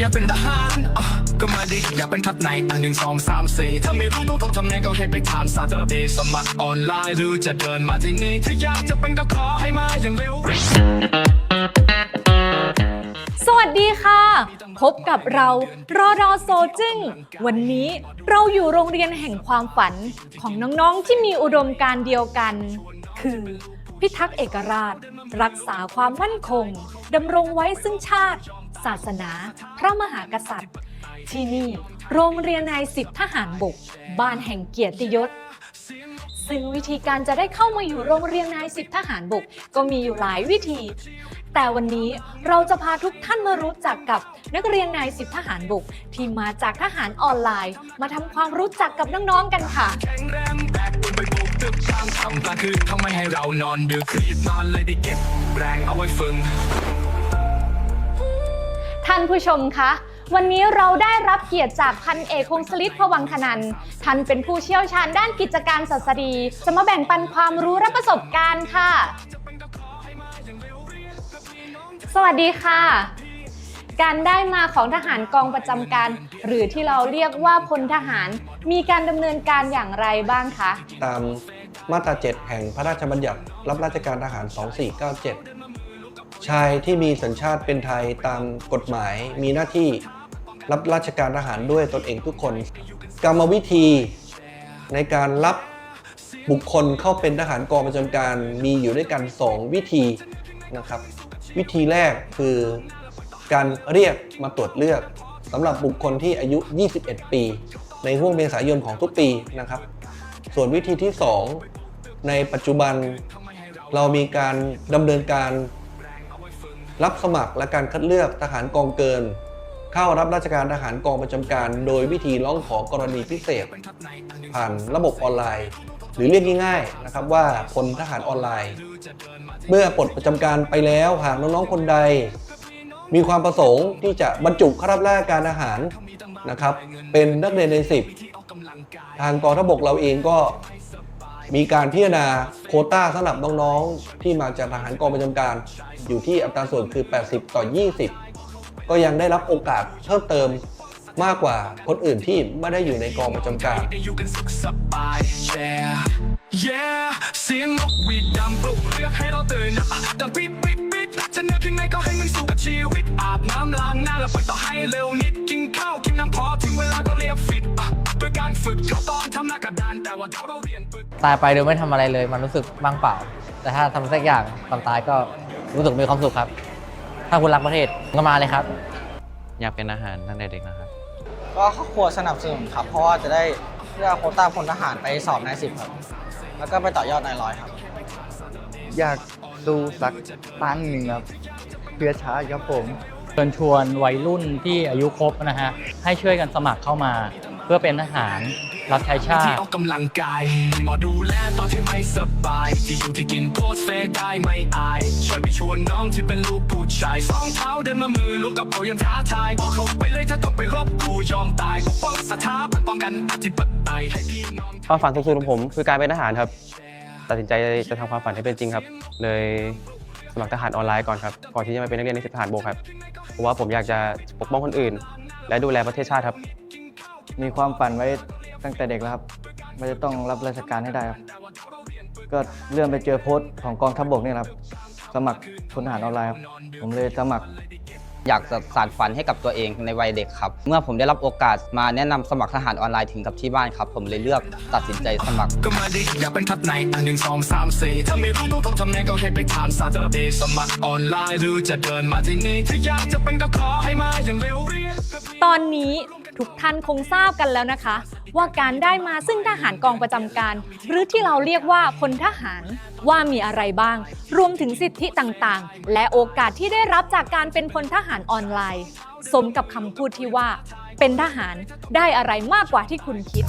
อยากเป็นทหารก็มาดิอยากเป็นทัพไหนอันหนึ่งสองสามสี่ถ้าไม่รู้ต้องทำไงก็แค่ไปถามซาเตอร์เดย์สมัครออนไลน์หรือจะเดินมาที่นี่ถ้าอยากจะเป็นก็ขอให้มาอย่างเร็วสวัสดีค่ะ พบกับเรารอดอโซจึงวันนี้เราอยู่โรงเรียนแห่งความฝันของน้องๆที่มีอุดมการเดียวกัน คือพิทักษ์เอกราช รักษาความมั่นคงดำรงไว้ซึ่งชาติ ศาสนา พระมหากษัตริย์ ที่นี่โรงเรียนนายสิบทหารบก บ้านแห่งเกียรติยศ ซึ่งวิธีการจะได้เข้ามาอยู่โรงเรียนนายสิบทหารบกก็มีอยู่หลายวิธี แต่วันนี้เราจะพาทุกท่านมารู้จักกับนักเรียนนายสิบทหารบก ที่มาจากทหารออนไลน์ มาทำความรู้จักกับน้องๆกันค่ะ แข็งแรงแบกปืนไปบุกตึกตามทำกลางคืนทำไมให้เรานอนดึกนอนเลยได้เก็บแรงเอาไว้ฝึก ท่านผู้ชมคะวันนี้เราได้รับเกียรติจากพันเอกคงสลิดพวังคนันท่านเป็นผู้เชี่ยวชาญด้านกิจการศาสดีจะมาแบ่งปันความรู้และประสบการณ์ค่ะ สวัสดีค่ะ การได้มาของทหารกองประจำการ หรือที่เราเรียกว่าพลทหาร มีการดำเนินการอย่างไรบ้างคะ ตามมาตรา 7 แห่งพระราชบัญญัติรับราชการทหาร 2497 ชายที่มีสัญชาติเป็นไทยตามกฎหมาย มีหน้าที่รับราชการทหารด้วยตนเองทุกคน กรรมวิธีในการรับบุคคลเข้าเป็นทหารกองประจำการมีอยู่ด้วยกัน 2 วิธีนะครับ วิธีแรกคือการเรียกมาตรวจเลือกสำหรับบุคคลที่อายุ 21 ปี ในห่วงเมษายนของทุกปีนะครับ ส่วนวิธีที่ 2 ในปัจจุบันเรามีการดำเนินการ รับสมัครและการคัดเลือกทหารกองเกิน เข้ารับราชการทหารกองประจำการ โดยวิธีร้องขอกรณีพิเศษ ผ่านระบบออนไลน์ หรือเรียกง่ายๆนะครับว่าพลทหารออนไลน์ เมื่อปลดประจำการไปแล้วหากน้องๆคนใด มีความประสงค์ที่จะบรรจุเข้ารับราชการทหารนะครับเป็นนักเรียนในสิบทางกองทัพบกเราเองก็ มีการพิจารณาโคต้าสำหรับน้องๆ ที่มาจากทหารกองประจำการ อยู่ที่อัตราส่วนคือ 80 ต่อ 20 ก็ยังได้รับโอกาสเพิ่มเติมมากกว่าคนอื่นที่ไม่ได้อยู่ในกองประจำการ yeah เสียงนกหวีดดังปลุกเรียกให้เราตื่นดังปิ๊บปิ๊บปิ๊บจะเหนื่อยเพียงไงก็ให้มันสู้กับชีวิตอาบน้ำล้างหน้าแล้วไปต่อให้เร็วนิดกินข้าวกินน้ำพอถึงเวลาก็เรียกฟิต การฝึกเราตอนทำหน้ากระดานแต่ว่าเราเรียนฝึก ตายไปโดยไม่ทำอะไรเลย มันรู้สึกว่างเปล่า แต่ถ้าทำสักอย่างตอนตายก็รู้สึกมีความสุขครับ ถ้าคุณรักประเทศก็มาเลยครับ อยากเป็นอาหารตั้งแต่เด็กนะครับ ก็ครอบครัวสนับสนุนครับ เพราะว่าจะได้เลือกโควต้าพลทหารไปสอบนายสิบครับ แล้วก็ไปต่อยอดนายร้อยครับ อยากดูสักตั้งหนึ่งครับเพื่อชาติครับผม เชิญชวนวัยรุ่นที่อายุครบนะฮะ ให้ช่วยกันสมัครเข้ามาเพื่อเป็นทหารรับใช้ชาที่ติออกกำลังกายหมอดูแลตอนที่ไม่สบาย ที่อยู่ที่กินโพสเฟซได้ไม่อายช่วยไปชวนน้องที่เป็นลูกผู้ชายสองเท้าเดินมามือลูกกับเขายังท้าทายบอกเขาไปเลยถ้าต้องไปรบกูยอมตายปกป้องสถาบันป้องกันอธิปไตยให้พี่น้องความฝันสูงสุดของผม คือการเป็นทหารครับ ตัดสินใจจะทำความฝันให้เป็นจริงครับ เลยสมัครทหารออนไลน์ก่อนครับก่อนที่จะมาเป็นนักเรียนในสิบทหารบกครับเพราะว่าผมอยากจะปกป้องคนอื่น และดูแลประเทศชาติครับ มีความฝันไว้ตั้งแต่เด็กแล้วครับว่าจะต้องรับราชการให้ได้ครับ ก็เลื่อนไปเจอโพสต์ของกองทัพบกเนี่ยครับ สมัครพลทหารออนไลน์ครับ ผมเลยสมัครอยากจะสานฝันให้กับตัวเองในวัยเด็กครับ เมื่อผมได้รับโอกาสมาแนะนำสมัครทหารออนไลน์ถึงกับที่บ้านครับ ผมเลยเลือกตัดสินใจสมัคร ก็มาดิอยากเป็นทัพไหนอันหนึ่งสองสามสี่ถ้าไม่รู้ต้องทำไงก็ให้ไปถามซาเตอร์เดย์สมัครออนไลน์หรือจะเดินมาที่นี่ถ้าอยากจะเป็นก็ขอให้มาอย่างเร็วเรียนตอนนี้ ทุกท่านคงทราบกันแล้วนะคะ ว่าการได้มาซึ่งทหารกองประจำการ หรือที่เราเรียกว่าพลทหารว่ามีอะไรบ้าง รวมถึงสิทธิต่างๆ และโอกาสที่ได้รับจากการเป็นพลทหารออนไลน์ สมกับคำพูดที่ว่า เป็นทหารได้อะไรมากกว่าที่คุณคิด